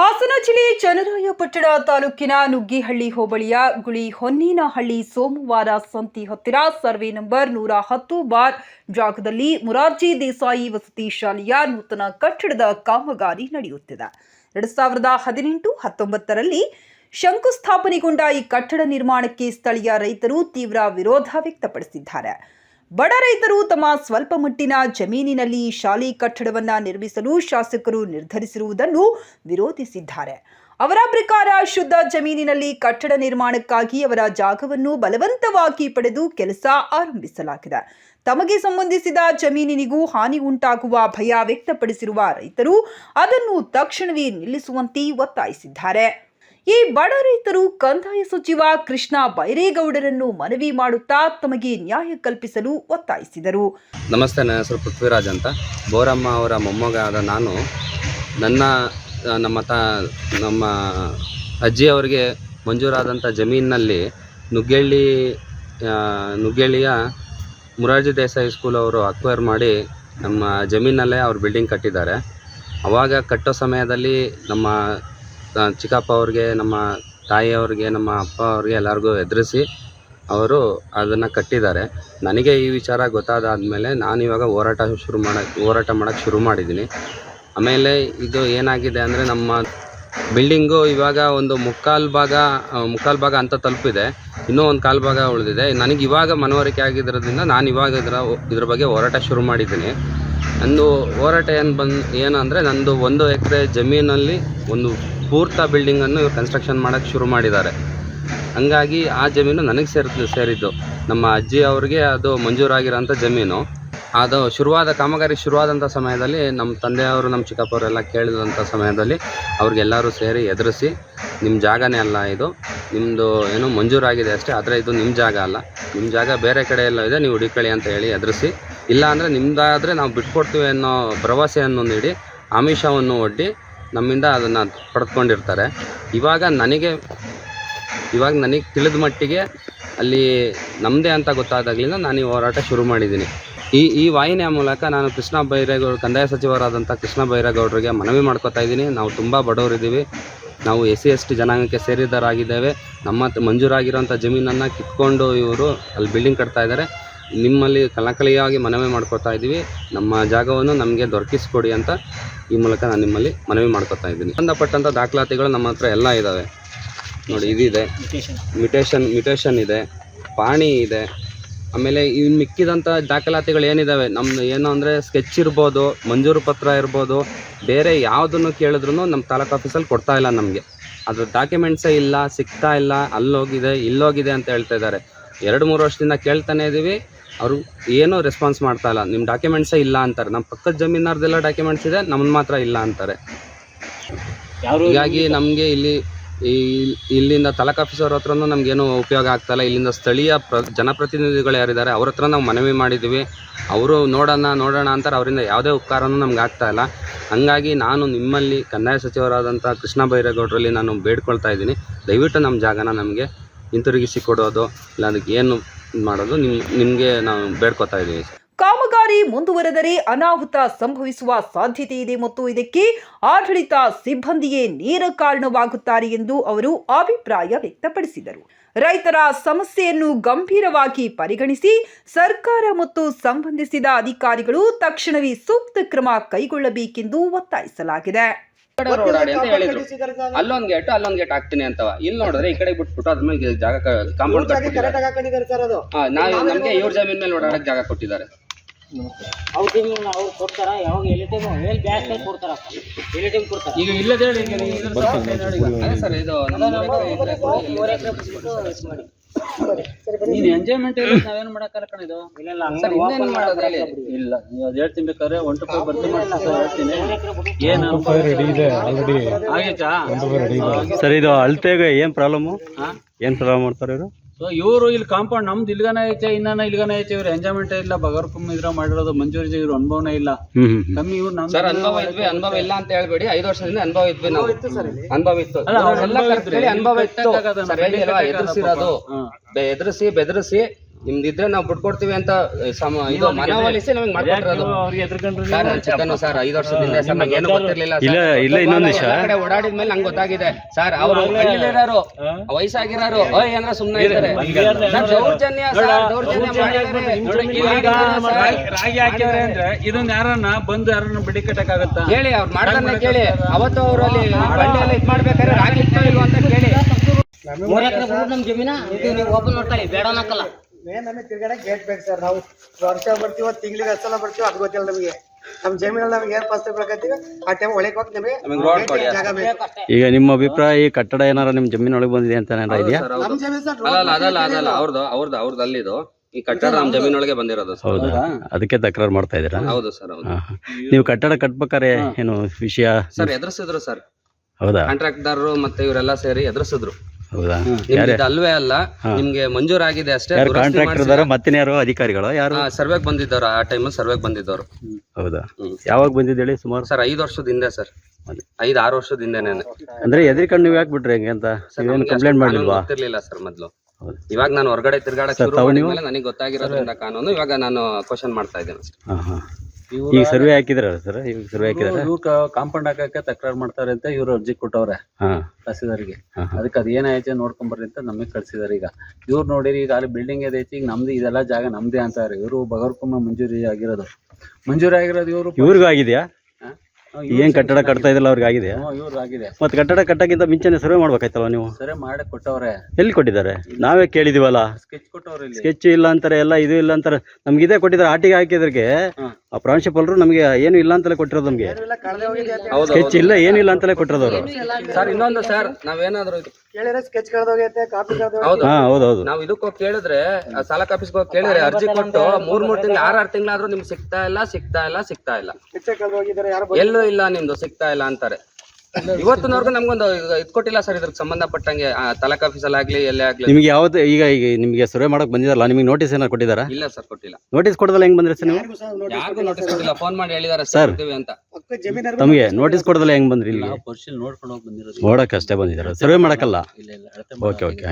ಹಾಸನ ಜಿಲ್ಲೆ ಚನ್ನರಾಯಪಟ್ಟಣ ತಾಲೂಕಿನ ನುಗ್ಗಿಹಳ್ಳಿ ಹೋಬಳಿಯ ಗುಳಿ ಹೊನ್ನೇನಹಳ್ಳಿ ಸೋಮವಾರ ಸಂತಿ ಹತ್ತಿರ ಸರ್ವೆ ನಂಬರ್ ನೂರ ಹತ್ತು ಬಾರ್ ಜಾಗದಲ್ಲಿ ಮುರಾರ್ಜಿ ದೇಸಾಯಿ ವಸತಿ ಶಾಲೆಯ ನೂತನ ಕಟ್ಟಡದ ಕಾಮಗಾರಿ ನಡೆಯುತ್ತಿದೆ. ಎರಡು ಸಾವಿರದ ಹದಿನೆಂಟು ಹತ್ತೊಂಬತ್ತರಲ್ಲಿ ಶಂಕುಸ್ಥಾಪನೆಗೊಂಡ ಈ ಕಟ್ಟಡ ನಿರ್ಮಾಣಕ್ಕೆ ಸ್ಥಳೀಯ ರೈತರು ತೀವ್ರ ವಿರೋಧ ವ್ಯಕ್ತಪಡಿಸಿದ್ದಾರೆ. ಬಡ ರೈತರು ತಮ್ಮ ಸ್ವಲ್ಪ ಮಟ್ಟಿನ ಜಮೀನಿನಲ್ಲಿ ಶಾಲಿ ಕಟ್ಟಡವನ್ನ ನಿರ್ಮಿಸಲು ಶಾಸಕರು ನಿರ್ಧರಿಸಿರುವುದನ್ನು ವಿರೋಧಿಸಿದ್ದಾರೆ. ಅವರ ಪ್ರಕಾರ ಶುದ್ಧ ಜಮೀನಿನಲ್ಲಿ ಕಟ್ಟಡ ನಿರ್ಮಾಣಕ್ಕಾಗಿ ಅವರ ಜಾಗವನ್ನು ಬಲವಂತವಾಗಿ ಪಡೆದು ಕೆಲಸ ಆರಂಭಿಸಲಾಗಿದೆ. ತಮಗೆ ಸಂಬಂಧಿಸಿದ ಜಮೀನಿನಿಗೂ ಹಾನಿ ಉಂಟಾಗುವ ಭಯ ವ್ಯಕ್ತಪಡಿಸಿರುವ ರೈತರು ಅದನ್ನು ತಕ್ಷಣವೇ ನಿಲ್ಲಿಸುವಂತೆ ಒತ್ತಾಯಿಸಿದ್ದಾರೆ. ಈ ಬಡ ರೈತರು ಕಂದಾಯ ಸಚಿವ ಕೃಷ್ಣ ಬೈರೇಗೌಡರನ್ನು ಮನವಿ ಮಾಡುತ್ತಾ ತಮಗೆ ನ್ಯಾಯ ಕಲ್ಪಿಸಲು ಒತ್ತಾಯಿಸಿದರು. ನಮಸ್ತೆ, ನನ್ನ ಹೆಸರು ಪೃಥ್ವಿರಾಜ್ ಅಂತ. ಬೋರಮ್ಮ ಅವರ ಮೊಮ್ಮಗ ಆದ ನಾನು, ನನ್ನ ನಮ್ಮ ತ, ನಮ್ಮ ಅಜ್ಜಿ ಅವರಿಗೆ ಮಂಜೂರಾದಂಥ ಜಮೀನಿನಲ್ಲಿ ನುಗ್ಗೇಳಿ ನುಗ್ಗೆಳ್ಳಿಯ ಮುರಾರ್ಜಿ ದೇಸಾಯಿ ಸ್ಕೂಲ್ ಅವರು ಅಕ್ವೈರ್ ಮಾಡಿ ನಮ್ಮ ಜಮೀನಲ್ಲೇ ಅವ್ರು ಬಿಲ್ಡಿಂಗ್ ಕಟ್ಟಿದ್ದಾರೆ. ಅವಾಗ ಕಟ್ಟೋ ಸಮಯದಲ್ಲಿ ನಮ್ಮ ಚಿಕ್ಕಪ್ಪ ಅವ್ರಿಗೆ, ನಮ್ಮ ತಾಯಿಯವ್ರಿಗೆ ನಮ್ಮ ಅಪ್ಪ ಅವ್ರಿಗೆ ಎಲ್ಲರಿಗೂ ಎದುರಿಸಿ ಅವರು ಅದನ್ನು ಕಟ್ಟಿದ್ದಾರೆ. ನನಗೆ ಈ ವಿಚಾರ ಗೊತ್ತಾದಾದಮೇಲೆ ನಾನು ಇವಾಗ ಹೋರಾಟ ಶುರು ಮಾಡಕ್ಕೆ ಹೋರಾಟ ಮಾಡೋಕ್ಕೆ ಶುರು ಮಾಡಿದ್ದೀನಿ ಆಮೇಲೆ ಇದು ಏನಾಗಿದೆ ಅಂದರೆ ನಮ್ಮ ಬಿಲ್ಡಿಂಗು ಇವಾಗ ಒಂದು ಮುಕ್ಕಾಲು ಭಾಗ ಮುಕ್ಕಾಲು ಭಾಗ ಅಂತ ತಲುಪಿದೆ. ಇನ್ನೂ ಒಂದು ಕಾಲು ಭಾಗ ಉಳಿದಿದೆ. ನನಗೆ ಇವಾಗ ಮನವರಿಕೆ ಆಗಿರೋದ್ರಿಂದ ನಾನು ಇವಾಗ ಇದರ, ಇದ್ರ ಬಗ್ಗೆ ಹೋರಾಟ ಶುರು ಮಾಡಿದ್ದೀನಿ ನಂದು ಹೋರಾಟ ಏನು ಬಂದು, ಏನಂದರೆ ನಂದು ಒಂದು ಎಕರೆ ಜಮೀನಲ್ಲಿ ಒಂದು ಪೂರ್ತ ಬಿಲ್ಡಿಂಗನ್ನು ಕನ್ಸ್ಟ್ರಕ್ಷನ್ ಮಾಡೋಕ್ಕೆ ಶುರು ಮಾಡಿದ್ದಾರೆ. ಹಂಗಾಗಿ ಆ ಜಮೀನು ನನಗೆ ಸೇರಿದ್ದು ಸೇರಿದ್ದು. ನಮ್ಮ ಅಜ್ಜಿ ಅವ್ರಿಗೆ ಅದು ಮಂಜೂರಾಗಿರೋಂಥ ಜಮೀನು. ಅದು ಶುರುವಾದ, ಕಾಮಗಾರಿ ಶುರುವಾದಂಥ ಸಮಯದಲ್ಲಿ ನಮ್ಮ ತಂದೆಯವರು, ನಮ್ಮ ಚಿಕ್ಕಪ್ಪವರೆಲ್ಲ ಕೇಳಿದಂಥ ಸಮಯದಲ್ಲಿ ಅವ್ರಿಗೆಲ್ಲರೂ ಸೇರಿ ಎದುರಿಸಿ ನಿಮ್ಮ ಜಾಗನೇ ಅಲ್ಲ ಇದು. ನಿಮ್ಮದು ಏನು ಮಂಜೂರಾಗಿದೆ ಅಷ್ಟೇ, ಆದರೆ ಇದು ನಿಮ್ಮ ಜಾಗ ಅಲ್ಲ. ನಿಮ್ಮ ಜಾಗ ಬೇರೆ ಕಡೆ ಎಲ್ಲ ಇದೆ, ನೀವು ಹುಡುಕಳಿ ಅಂತ ಹೇಳಿ ಎದುರಿಸಿ. ಇಲ್ಲ ಅಂದರೆ ನಿಮ್ಮದಾದರೆ ನಾವು ಬಿಟ್ಕೊಡ್ತೀವಿ ಅನ್ನೋ ಭರವಸೆಯನ್ನು ನೀಡಿ, ಆಮಿಷವನ್ನು ಒಡ್ಡಿ ನಮ್ಮಿಂದ ಅದನ್ನು ಪಡೆದುಕೊಂಡಿರ್ತಾರೆ. ಇವಾಗ ನನಗೆ ಇವಾಗ ನನಗೆ ತಿಳಿದ ಮಟ್ಟಿಗೆ ಅಲ್ಲಿ ನಮ್ಮದೇ ಅಂತ ಗೊತ್ತಾದಾಗಲಿಂದ ನಾನು ಈ ಹೋರಾಟ ಶುರು ಮಾಡಿದ್ದೀನಿ. ಈ ಈ ವಾಹಿನಿಯ ಮೂಲಕ ನಾನು ಕೃಷ್ಣ ಬೈರೇಗೌಡ, ಕಂದಾಯ ಸಚಿವರಾದಂಥ ಕೃಷ್ಣ ಬೈರೇಗೌಡರಿಗೆ ಮನವಿ ಮಾಡ್ಕೊತಾ ಇದ್ದೀನಿ. ನಾವು ತುಂಬ ಬಡವರಿದ್ದೀವಿ. ನಾವು ಎಸ್ ಸಿ ಎಸ್ ಟಿ ಜನಾಂಗಕ್ಕೆ ಸೇರಿದರಾಗಿದ್ದೇವೆ. ನಮ್ಮ ಮಂಜೂರಾಗಿರೋಂಥ ಜಮೀನನ್ನು ಕಿತ್ಕೊಂಡು ಇವರು ಅಲ್ಲಿ ಬಿಲ್ಡಿಂಗ್ ಕಟ್ತಾ ಇದ್ದಾರೆ. ನಿಮ್ಮಲ್ಲಿ ಕಲಕಲಿಯಾಗಿ ಮನವಿ ಮಾಡ್ಕೊತಾ ಇದ್ದೀವಿ. ನಮ್ಮ ಜಾಗವನ್ನು ನಮಗೆ ದೊರಕಿಸಿಕೊಡಿ ಅಂತ ಈ ಮೂಲಕ ನಾನು ನಿಮ್ಮಲ್ಲಿ ಮನವಿ ಮಾಡ್ಕೊತಾ ಇದ್ದೀನಿ. ಸಂಬಂಧಪಟ್ಟಂಥ ದಾಖಲಾತಿಗಳು ನಮ್ಮ ಹತ್ರ ಎಲ್ಲ ಇದ್ದಾವೆ ನೋಡಿ ಇದಿದೆ. ಮ್ಯೂಟೇಷನ್ ಮ್ಯೂಟೇಷನ್ ಇದೆ. ಪಾಣಿ ಇದೆ. ಆಮೇಲೆ ಇನ್ನು ಮಿಕ್ಕಿದಂಥ ದಾಖಲಾತಿಗಳು ಏನಿದ್ದಾವೆ ನಮ್ಮ ಏನು ಅಂದರೆ ಸ್ಕೆಚ್ ಇರ್ಬೋದು ಮಂಜೂರು ಪತ್ರ ಇರ್ಬೋದು ಬೇರೆ ಯಾವುದನ್ನು ಕೇಳಿದ್ರು ನಮ್ಮ ತಾಲೂಕು ಆಫೀಸಲ್ಲಿ ಕೊಡ್ತಾ ಇಲ್ಲ ನಮಗೆ. ಅದ್ರ ಡಾಕ್ಯುಮೆಂಟ್ಸೇ ಇಲ್ಲ ಸಿಗ್ತಾ ಇಲ್ಲ ಅಲ್ಲೋಗಿದೆ ಇಲ್ಲೋಗಿದೆ ಅಂತ ಹೇಳ್ತಾ ಇದ್ದಾರೆ. ಎರಡು ಮೂರು ವರ್ಷದಿಂದ ಕೇಳ್ತಾನೆ ಇದ್ದೀವಿ ಅವರು ಏನೂ ರೆಸ್ಪಾನ್ಸ್ ಮಾಡ್ತಾ ಇಲ್ಲ. ನಿಮ್ಮ ಡಾಕ್ಯುಮೆಂಟ್ಸೇ ಇಲ್ಲ ಅಂತಾರೆ. ನಮ್ಮ ಪಕ್ಕದ ಜಮೀನಾರ್ದೆಲ್ಲ ಡಾಕ್ಯುಮೆಂಟ್ಸ್ ಇದೆ ನಮ್ಮದು ಮಾತ್ರ ಇಲ್ಲ ಅಂತಾರೆ. ಹೀಗಾಗಿ ನಮಗೆ ಇಲ್ಲಿ ಈ ಇಲ್ಲಿಂದ ತಲಕ್ ಆಫೀಸರ್ ಹತ್ರನೂ ನಮಗೇನು ಉಪಯೋಗ ಆಗ್ತಾಯಿಲ್ಲ ಇಲ್ಲಿಂದ ಸ್ಥಳೀಯ ಪ್ರ ಜನಪ್ರತಿನಿಧಿಗಳು ಯಾರಿದ್ದಾರೆ ಅವ್ರ ಹತ್ರ ನಾವು ಮನವಿ ಮಾಡಿದ್ದೀವಿ ಅವರು ನೋಡೋಣ ನೋಡೋಣ ಅಂತಾರೆ. ಅವರಿಂದ ಯಾವುದೇ ಉಪಕಾರನೂ ನಮ್ಗೆ ಆಗ್ತಾ ಇಲ್ಲ. ಹಂಗಾಗಿ ನಾನು ನಿಮ್ಮಲ್ಲಿ ಕಂದಾಯ ಸಚಿವರಾದಂಥ ಕೃಷ್ಣ ಬೈರೇಗೌಡರಲ್ಲಿ ನಾನು ಬೇಡ್ಕೊಳ್ತಾ ಇದ್ದೀನಿ. ದಯವಿಟ್ಟು ನಮ್ಮ ಜಾಗನ ನಮಗೆ ಹಿಂತಿರುಗಿಸಿ ಕೊಡೋದು ಇಲ್ಲ ಅದಕ್ಕೆ ಏನು ಮಾಡೋದು ನಿಮಗೆ ನಾವು ಬೇಡ್ಕೊತಾ ಇದ್ದೀವಿ ಕಾಮಗಾರಿ ಮುಂದುವರೆದರೆ ಅನಾಹುತ ಸಂಭವಿಸುವ ಸಾಧ್ಯತೆ ಇದೆ ಮತ್ತು ಇದಕ್ಕೆ ಆಡಳಿತ ಸಿಬ್ಬಂದಿಯೇ ನೇರ ಕಾರಣವಾಗುತ್ತಾರೆ ಎಂದು ಅವರು ಅಭಿಪ್ರಾಯ ವ್ಯಕ್ತಪಡಿಸಿದರು. ರೈತರ ಸಮಸ್ಯೆಯನ್ನು ಗಂಭೀರವಾಗಿ ಪರಿಗಣಿಸಿ ಸರ್ಕಾರ ಮತ್ತು ಸಂಬಂಧಿಸಿದ ಅಧಿಕಾರಿಗಳು ತಕ್ಷಣವೇ ಸೂಕ್ತ ಕ್ರಮ ಕೈಗೊಳ್ಳಬೇಕೆಂದು ಒತ್ತಾಯಿಸಲಾಗಿದೆ. ಓಡಾಡಿ ಅಂತ ಹೇಳಿದ್ರು. ಅಲ್ಲೊಂದ್ ಗೇಟ್ ಅಲ್ಲೊಂದ್ ಗೇಟ್ ಹಾಕ್ತೀನಿ ಅಂತವ ಇಲ್ಲಿ ನೋಡಿದ್ರೆ ಈ ಕಡೆ ಬಿಟ್ಬಿಟ್ಟು ಅದ್ಮೇಲೆ ಜಾಗ ಕಾಂಪೌಂಡ್ ಕಟ್ಬಿಟ್ಟಿದ್ದಾರೆ. ಹಾ, ನಾವು ನಮ್ಗೆ ಇವ್ರ ಜಮೀನ್ ಮೇಲೆ ಓಡಾಡಕ್ ಜಾಗ ಕೊಟ್ಟಿದ್ದಾರೆ. ಈಗ ಇಲ್ಲದೆ ಹೇಳಿ ಸರ್ ಇದು ನಮ್ಮ ಇದು ನೀನ್ ಎಂಜಾಯ್ಮೆಂಟ್ ನಾವೇನ್ ಮಾಡಕ್ಕಲ್ಲ ಕಣ ಇದು. ಇಲ್ಲ ಇಲ್ಲ ಸರ್ ಇನ್ನೇನ್ ಮಾಡೋದು ಹೇಳಿ ಇಲ್ಲ ನೀವು ಅದ್ ಹೇಳ್ತೀನಿ ಬೇಕಾದ್ರೆ ಒನ್ ಟು ಫೈವ್ ಬರ್ತೀನಿ ಹೇಳ್ತೀನಿ. ಏನು ಆಗೈತಾ ಸರ್ ಇದು ಅಳತೆಗೆ ಏನ್ ಪ್ರಾಬ್ಲಮ್ ಏನ್ ಪ್ರಾಬ್ಲಮ್ ಮಾಡ್ತಾರೆ ಇವರು? ಸೊ ಇವರು ಇಲ್ಲಿ ಕಾಂಪೌಂಡ್ ನಮ್ದು ಇಲ್ಗನ ಐತೆ ಇನ್ನ ಇಲ್ಗನ ಐತೆ ಇವ್ರ ಎಂಜಾಯ್ಮೆಂಟ್ ಇಲ್ಲ ಬಗರ್ಕುಮ್ ಇದ್ರ ಮಾಡಿರೋದು ಮಂಜೂರಿ ಇವ್ರ ಅನುಭವನೇ ಇಲ್ಲ. ಹ್ಮ್ ಹ್ಮ್ ಹ್ಮ್. ಕಮ್ಮಿ ಇವ್ರು ನಮ್ ಸರ್ ಅನುಭವ ಇದ್ವಿ ಅನುಭವ ಇಲ್ಲ ಅಂತ ಹೇಳ್ಬೇಡಿ ಐದು ವರ್ಷದಿಂದ ಅನುಭವ ಇದ್ವಿ ನಾವು. ಅನುಭವ ಇತ್ತು ಅನುಭವ ಕರೆಕ್ಟ್ ಹೇಳಿ ಅನುಭವ ಇಲ್ಲಿ ಇತ್ತು ಎದುರಿಸಿರೋದು. ಎದುರಿಸಿ ಬೆದರಿಸಿ ನಿಮ್ದಿದ್ರೆ ನಾವು ಬಿಟ್ಕೊಡ್ತೀವಿ ಅಂತ ಸಮ ಇದು ಮನವೊಲಿಸಿ ನಮಗೆ ಮಾಡ್ಕೊಟ್ಟಿರೋದು ಸರ್ ನಾನು ಚಿಕ್ಕನು ಸರ್ ಐದು ವರ್ಷದಿಂದ ಸರ್ ನಂಗೆ ಏನು ಗೊತ್ತಿರ್ಲಿಲ್ಲ ಇಲ್ಲ ಇಲ್ಲ ಇನ್ನೊಂದು ವಿಷಯ ಕಡೆ ಓಡಾಡಿದ ಮೇಲೆ ನಂಗೆ ಗೊತ್ತಾಗಿದೆ. ಸರ್ ಅವರು ಹಳ್ಳಿಲಿರೋರು ವಯಸ್ಸಾಗಿರೋರು ಓಯ್ ಏನಾರ ಸುಮ್ಮನೆ ಇದ್ದಾರೆ ಸರ್, ದೌರ್ಜನ್ಯ ಸರ್, ದೌರ್ಜನ್ಯ ಹಾಕಿದ್ರೆ ಅಂದ್ರೆ ಇದನ್ನ ಯಾರನ್ನ ಬಂದು ಯಾರನ್ನ ಬಿಡಿ ಕಟ್ಟಕ್ಕಾಗತ್ತಾ? ಕೇಳಿ ಅವ್ರು ಮಾಡ್ದನ್ನ ಕೇಳಿ. ಅವತ್ತು ಅವರು ಅಲ್ಲಿ ಬಂಡೆಲ್ಲ ಇದ್ ಮಾಡ್ಬೇಕಾದ್ರೆ ರಾಗಿ ಇತ್ತೋ ಇಲ್ವೋ ಅಂತ ಕೇಳಿ. ಮೂರ್ ಎಕರೆ ನಮ್ ಜಮೀನ ಇದು ನೀವು ಓಪನ್ ಮಾಡ್ಕೊಳ್ಳಿ ಬೇಡ ಅನ್ನಕ್ಕಲ್ಲ ಮೇನ್ ನಮಗೆ ತಿರ್ಗಾಡಕ್ಕೆ ಗೇಟ್ ಬೇಕು ಸರ್ ನಾವು ವರ್ಷ ಬರ್ತೀವಿ ತಿಂಗಳಿಗೆ ಹತ್ತು ಸಲ ಬರ್ತೀವಿ ಅದು ಗೊತ್ತಿಲ್ಲ ನಮಗೆ. ನಮ್ಮ ಜಮೀನಲ್ಲಿ ನಮ್ಗೆ ಏನ್ ಫಸ್ಟ್ ಬೇಕಾಗ್ತೀವಿ ಆ ಟೈಮ್ ಒಳಗೆ ಹೋಗಿ ನಮಗೆ ನಮಗೆ ರೋಡ್ ಕೊಡಿ ಜಾಗ ಬೇಕು. ಈಗ ನಿಮ್ಮ ಅಭಿಪ್ರಾಯ ಈ ಕಟ್ಟಡ ಏನಾರ ನಿಮ್ಮ ಜಮೀನೊಳಗೆ ಬಂದಿದೆ ಅಂತ ಏನಾರ ಇದೆಯಾ? ನಮ್ಮ ಜಮೀನು ಸರ್ ಅಲ್ಲ ಅಲ್ಲ ಅದಲ್ಲ ಅದಲ್ಲ ಅವ್ರದ್ದು ಅವ್ರದ್ದು ಅವ್ರದ್ದು ಅಲ್ಲಿದು. ಈ ಕಟ್ಟಡ ನಮ್ಮ ಜಮೀನೊಳಗೆ ಬಂದಿರೋದು ಸರ್ ಹೌದಾ. ಅದಕ್ಕೆ ತಕರಾರು ಮಾಡ್ತಾ ಇದ್ದೀರಾ? ಹೌದು ಸರ್ ಹೌದು. ನೀವು ಕಟ್ಟಡ ಕಟ್ಬೇಕಾರೆ ಏನು ವಿಷಯ? ಸರ್ ಎದುರಿಸಿದ್ರು ಸರ್ ಹೌದಾ? ಕಾಂಟ್ರಾಕ್ಟರ್ ಮತ್ತೆ ಇವರೆಲ್ಲ ಸೇರಿ ಎದುರಿಸಿದ್ರು. ಹೌದಾ? ನಿಮ್ಗೆ ಇದು ಅಲ್ವೇ ಅಲ್ಲ ನಿಮ್ಗೆ ಮಂಜೂರಾಗಿದೆ ಅಷ್ಟೇ ಯಾರು ಕಾಂಟ್ರಾಕ್ಟರ್ ಇದಾರ ಅಧಿಕಾರಿಗಳು? ಯಾರು? ಸರ್ವೆಗ್ ಬಂದಿದ್ದವ್ರು ಆ ಟೈಮಲ್ಲಿ ಸರ್ವೆಗ್ ಬಂದಿದ್ದವ್ರು. ಹೌದಾ? ಯಾವಾಗ ಬಂದಿದ್ದು ಹೇಳಿ ಸುಮಾರು? ಸರ್ ಐದು ವರ್ಷದ ಹಿಂದೆ ಸರ್. ಐದ್ ಆರು ವರ್ಷದ ಹಿಂದೆನೆ. ಅಂದ್ರೆ ಎದ್ರಿಕೊಂಡು ನೀವು ಯಾಕೆ ಬಿಟ್ರಿ ಹೆಂಗೆ ಅಂತ? ನೀವೇನು ಕಂಪ್ಲೇಂಟ್ ಮಾಡಿಲ್ವಾ? ಗೊತ್ತಿರ್ಲಿಲ್ಲ ಸರ್ ಮೊದ್ಲು. ಹೌದು. ಇವಾಗ ನಾನು ಹೊರಗಡೆ ತಿರ್ಗಾಡಕ್ ಸರ್, ಶುರು ತಾವು ನೀವು? ಮಾಡಿದ್ಮೇಲೆ ನನಗೆ ಗೊತ್ತಾಗಿರೋದ್ರಿಂದ ಕಾನೂನು ಇವಾಗ ನಾನು ಕ್ವಶನ್ ಮಾಡ್ತಾ ಇದ್ದೇನೆ ಅಷ್ಟೇ. ಹಾ ಈಗ ಸರ್ವೆ ಹಾಕಿದ್ರ ಸರ್ ಈಗ ಸರ್ವೆ ಹಾಕಿದ್ರ? ಇವ್ರು ಕಾಂಪೌಂಡ್ ಹಾಕಕ್ಕೆ ತಕರಾರು ಮಾಡ್ತಾರೆ ಅಂತ ಇವ್ರು ಅರ್ಜಿ ಕೊಟ್ಟವ್ರೆ ಹಾ. ತಹಸೀಲ್ದಾರ್ಗೆ. ಅದಕ್ಕೆ ಅದು ಏನಾಯ್ತು ನೋಡ್ಕೊಂಡ್ ಬರ್ರಿ ಅಂತ ನಮಗೆ ಕಳ್ಸಿದಾರೆ ಈಗ. ಇವ್ರು ನೋಡಿರಿ ಈಗ ಅಲ್ಲಿ ಬಿಲ್ಡಿಂಗ್ ಐತಿ ಈಗ ನಮ್ದು ಇದೆಲ್ಲ ಜಾಗ ನಮ್ದೇ ಅಂತಾರೆ ಇವರು ಬಗರ್ಕೊಮ್ಮ ಮಂಜೂರಿ ಆಗಿರೋದು. ಮಂಜೂರಿ ಆಗಿರೋದು ಇವರು ಇವ್ರಿಗೂ ಆಗಿದೆಯಾ? ಏನ್ ಕಟ್ಟಡ ಕಟ್ತಾ ಇದ್ರಲ್ಲ ಅವ್ರಿಗೆ ಆಗಿದೆ ಇವ್ರು ಆಗಿದೆ. ಮತ್ತೆ ಕಟ್ಟಡ ಕಟ್ಟಕ್ಕಿಂತ ಮುಂಚೆನೆ ಸರ್ವೆ ಮಾಡ್ಬೇಕಾಯ್ತಲ್ಲ ನೀವು? ಸರ್ವೆ ಮಾಡಿ ಕೊಟ್ಟವ್ರೆ. ಎಲ್ಲಿ ಕೊಟ್ಟಿದ್ದಾರೆ? ನಾವೇ ಕೇಳಿದಿವಲ್ಲ. ಸ್ಕೆಚ್ ಕೊಟ್ಟವ್ರೆ ಸ್ಕೆಚ್ ಇಲ್ಲ ಅಂತಾರೆ ಎಲ್ಲ ಇದು ಇಲ್ಲ ಅಂತಾರೆ. ನಮ್ಗೆ ಇದೇ ಕೊಟ್ಟಿದ್ದಾರೆ ಆಟಿಗೆ ಹಾಕಿದ್ರಿಗೆ. ಆ ಪ್ರಾಂಶುಪಾಲರು ನಮಗೆ ಏನು ಇಲ್ಲ ಅಂತಲೇ ಕೊಟ್ಟಿರೋದು ನಮ್ಗೆ. ಇಲ್ಲ ಏನು ಹೌದು ಸ್ಕೆಚ್ ಇಲ್ಲ ಏನಿಲ್ಲ ಅಂತಲೇ ಕೊಟ್ಟಿರೋದು ಅವರು ಸರ್ ಇನ್ನೊಂದು ಸರ್ ನಾವೇನಾದ್ರು ಇದು- ಕೇಳಿದ್ರೆ ಸ್ಕೆಚ್ ಕಳೆದೋಗೈತೆ ಕಾಪಿ ಕಳೆದೋಗೈತೆ. ಹೌದು. ಹಾ ಹೌದು ಹೌದು. ನಾವು ಇದಕ್ಕೆ ಹೋಗಿ ಕೇಳಿದ್ರೆ ಆ ಕಾಫೀಸ್ ಆಫೀಸ್ಗೆ ಹೋಗಿ ಕೇಳಿದ್ರೆ ಅರ್ಜಿ ಕೊಟ್ಟು ಮೂರ್ ಮೂರ್ ತಿಂಗಳು ಆರ್ ಆರ್ ತಿಂಗಳಾದ್ರೂ ನಿಮ್ಗೆ ಸಿಗ್ತಾ ಇಲ್ಲ ಸಿಗ್ತಾ ಇಲ್ಲ ಸಿಗ್ತಾ ಇಲ್ಲ. ಸ್ಕೆಚ್ ಕಳೆದೋಗಿದ್ದಾರೆ ಯಾರು ಎಲ್ಲೂ ಇಲ್ಲ ನಿಮ್ದು ಸಿಗ್ತಾ ಇಲ್ಲ ಅಂತಾರೆ. ಇವತ್ತಿನವರೆಗೂ ನಮ್ಗೊಂದು ಇದ್ ಕೊಟ್ಟಿಲ್ಲ ಸರ್ ಇದ್ರ ಸಂಬಂಧಪಟ್ಟಂಗೆ. ಆ, ಆಫೀಸ್ ಆಫೀಸಲ್ಲಿ ಆಗ್ಲಿ ಎಲ್ಲೇ ಆಗ್ಲಿ. ನಿಮ್ಗೆ ಯಾವ್ದು ಈಗ ಈಗ ನಿಮಗೆ ಸರ್ವೆ ಮಾಡಕ್ ಬಂದಿದಾರಲ್ಲ ನಿಮಗೆ ನೋಟಿಸ್ ಏನಾರು ಕೊಟ್ಟಿದಾರಾ? ಇಲ್ಲ ಸರ್ ಕೊಟ್ಟಿಲ್ಲ. ನೋಟಿಸ್ ಕೊಡದಲ್ಲ ಹೆಂಗ್ ಬಂದ್ರಿ ಸರ್ ನೀವು? ಯಾರಿಗೂ ನೋಟಿಸ್ ಕೊಟ್ಟಿಲ್ಲ ಫೋನ್ ಮಾಡಿ ಹೇಳಿದಾರೆ ಸರ್. ಕೊಡ್ತೀವಿ ಅಂತ. ತಮಗೆ ನೋಟಿಸ್ ಕೊಡದಲ್ಲ ಹೆಂಗ್ ಬಂದ್ರಿ ಇಲ್ಲಿ? ನೋಡ್ಕೊಂಡು ಹೋಗಿ ಬಂದಿರೋದು. ನೋಡಕ್ ಅಷ್ಟೇ ಬಂದಿದಾರೆ ಸರ್ವೆ ಮಾಡಕ್ಕಲ್ಲ? ಇಲ್ಲ ಇಲ್ಲ ಅಳತೆ ಓಕೆ ಓಕೆ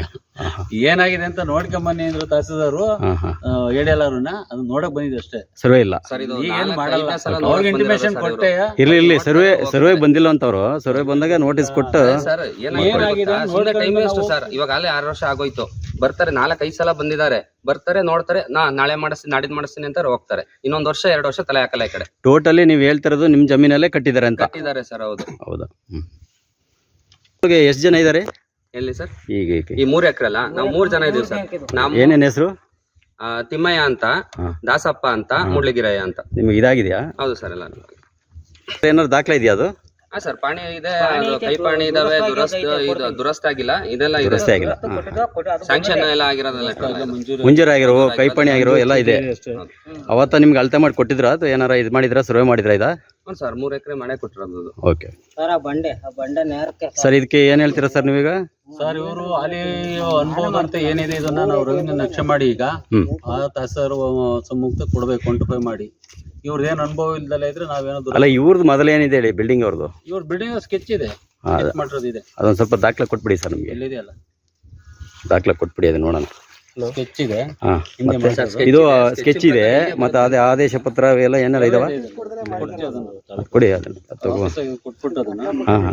ಏನಾಗಿದೆ ಅಂತ ನೋಡ್ಕೊಂಡ್ ಬನ್ನಿ ಅಂದ್ರು ತಹಸೀಲ್ದಾರು ಹಾ ಹಾ ಹೇಳಲ್ಲಾರನ್ನ ಅದು ನೋಡಕ್ ಬಂದಿದ್ದು ಅಷ್ಟೇ. ಸರ್ವೆ ಇಲ್ಲ. ಸರ್ ಇದು ಈಗೇನ್ ಮಾಡಲ್ಲ. ಅವ್ರಿಗೆ ಇಂಟಿಮೇಶನ್ ಕೊಟ್ಟೆ. ಇಲ್ಲಿ ಇಲ್ಲಿ ಸರ್ವೆ ಸರ್ವೆ ಬಂದಿಲ್ಲ ಅಂತವ್ರು. ಸರ್ವೆ ಬಂದಾಗ ನೋಟಿಸ್ ಕೊಟ್ಟು. ಸರ್ ಏನಾಗಿದೆ ಟೈಮ್ ಎಷ್ಟು ಸರ್? ಇವಾಗ ಅಲ್ಲೇ ಆರು ವರ್ಷ ಆಗೋಯ್ತು. ಬರ್ತಾರೆ ನಾಲ್ಕು ಐದು ಸಲ ಬಂದಿದ್ದಾರೆ. ಬರ್ತಾರೆ ನೋಡ್ತಾರೆ ನಾ ನಾಳೆ ಮಾಡಿಸ್ತೀನಿ ನಾಡಿದ್ ಮಾಡಿಸ್ತೀನಿ ಅಂತ ಹೋಗ್ತಾರೆ. ಇನ್ನೊಂದ್ ವರ್ಷ ಎರಡು ವರ್ಷ ತಲೆ ಹಾಕಲ್ಲ ಈ ಕಡೆ. ಟೋಟಲಿ ನೀವು ಹೇಳ್ತಿರೋದು ನಿಮ್ ಜಮೀನಲ್ಲೇ ಕಟ್ಟಿದ್ದಾರೆ ಅಂತ. ಕಟ್ಟಿದ್ದಾರೆ ಸರ್ ಹೌದು. ಹೌದಾ? ಹ್ಮ್. ಎಷ್ಟು ಜನ ಇದ್ದಾರೆ ಎಲ್ಲಿ ಸರ್? ಈಗ ಈಗ ಈ ಮೂರ್ ಎಕರೆ ಅಲ್ಲ ನಾವು ಮೂರ್ ಜನ ಇದೀವಿ ಸರ್. ನಾವು ಏನೇನ್ ಹೆಸರು? ಆ, ತಿಮ್ಮಯ್ಯ ಅಂತ ದಾಸಪ್ಪ ಅಂತ ಮುಳ್ಳಿಗಿರಯ್ಯ ಅಂತ. ನಿಮ್ಗೆ ಇದಾಗಿದೆಯಾ? ಹೌದು ಸರ್ ಎಲ್ಲ ಏನಾದ್ರು ದಾಖಲೆ ಇದೆಯಾ ಅದು? ಹಾ ಸರ್ ಪಾಣಿ ಇದೆ ಕೈಪಾಣಿ ಇದಾವೆ ದುರಸ್ತ ಇದು ದುರಸ್ತ ಆಗಿಲ್ಲ ಇದೆಲ್ಲ ಇದೆ. ದುರಸ್ತಿ ಆಗಿಲ್ಲ. ಸ್ಯಾಂಕ್ಷನ್ ಎಲ್ಲ ಆಗಿರೋದೆಲ್ಲ ಮುಂಜೂರು ಆಗಿರೋ ಕೈಪಣಿ ಆಗಿರೋ ಎಲ್ಲ ಇದೆ. ಅವತ್ತ ನಿಮ್ಗೆ ಅಳತೆ ಮಾಡಿ ಕೊಟ್ಟಿದ್ರ ಅದು ಏನಾರ ಇದು ಮಾಡಿದ್ರ ಸರ್ವೆ ಮಾಡಿದ್ರ ಇದ? ಹ್ಞೂ ಸರ್ ಮೂರ್ ಎಕರೆ ಮನೆ ಕೊಟ್ಟಿರೋದು. ಓಕೆ. ಸರ್ ಆ ಬಂಡೆ ಆ ಬಂಡೆ ನೇರಕ್ಕೆ ಸರ್. ಇದಕ್ಕೆ ಏನ್ ಹೇಳ್ತೀರಾ ಸರ್ ನೀವೀಗ? ಸರ್ ಇವರು ಅಲ್ಲಿ ಅನುಭವ ಅಂತ ಏನಿದೆ ಇದನ್ನ ನಾವು ರವೀಂದ್ರ ನಕ್ಷೆ ಮಾಡಿ ಈಗ. ಹ್ಮ್. ಆ ತಹಸೀಲ್ದಾರ್ ಸಮ್ಮುಖ ಕೊಡ್ಬೇಕು ಕ್ವಾಂಟಿಫೈ ಮಾಡಿ. ಇವ್ರದ್ದು ಏನು ಅನುಭವ ಇಲ್ದಲ್ಲ ಇದ್ರೆ ನಾವೇನೋ ದುರ ಅಲ್ಲ ಇವ್ರದ್ದು ಮೊದಲು ಏನಿದೆ ಹೇಳಿ ಬಿಲ್ಡಿಂಗ್ ಅವ್ರದ್ದು ಇವ್ರ ಬಿಲ್ಡಿಂಗ್ ಸ್ಕೆಚ್ ಇದೆ. ಹಾ, ಸ್ಕೆಚ್ ಮಾಡಿರೋದು ಇದೆ ಅದೊಂದ್ ಸ್ವಲ್ಪ ದಾಖಲೆ ಕೊಟ್ಬಿಡಿ ಸರ್ ನಮಗೆ. ಎಲ್ಲಿದೆ ಅಲ್ಲ? ದಾಖಲೆ ಕೊಟ್ಬಿಡಿ ಅದನ್ನ ನೋಡೋಣ. ಸ್ಕೆಚ್ ಇದೆ. ಹಾ. ಇದು ಸ್ಕೆಚ್ ಇದೆ. ಮತ್ತೆ ಅದೇ ಆದೇಶ ಪತ್ರ ಎಲ್ಲ ಏನಾರ ಇದಾವ. ಕೊಡಿ ಅದನ್ನ. ತಗೋ. ಹಾ ಹಾ.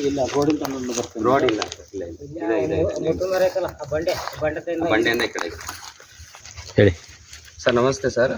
ಇಲ್ಲ ರೋಡಿನ ಬರ್ತೀನಿ. ರೋಡ್ ಇಲ್ಲ. ಬಂಡೆ ಬಂಡೆ. ಹೇಳಿ. ಸರ್ ನಮಸ್ತೆ ಸರ್.